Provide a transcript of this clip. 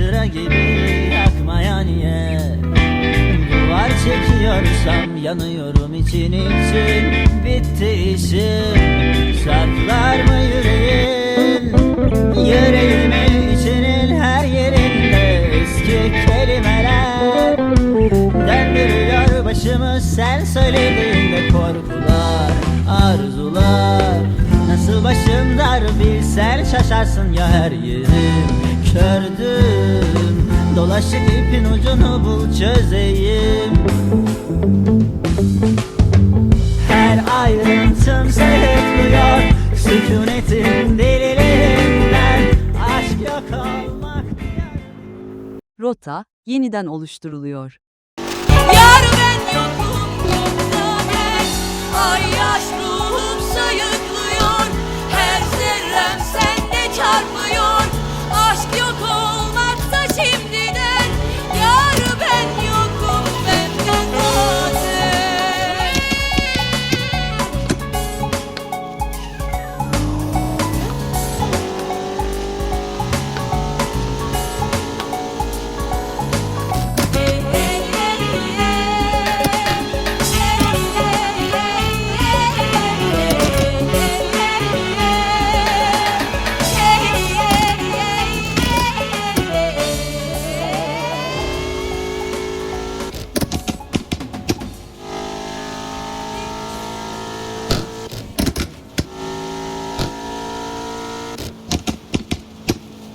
Çıra gibi yakmaya niye Duvar çekiyorsam yanıyorum için için. Bitti işim Saklar mı yüreğin Yüreğimi içinin her yerinde Eski kelimeler. Döndürüyor başımı sen söylediğinde korkular, arzular bilsen şaşarsın ya her yerim. Kördüm. Dolaşık ipin ucunu bul çözeyim. Her ayrıntım sayıklıyor Sükunetin deliliğinden Aşk yok olmak Rota yeniden oluşturuluyor.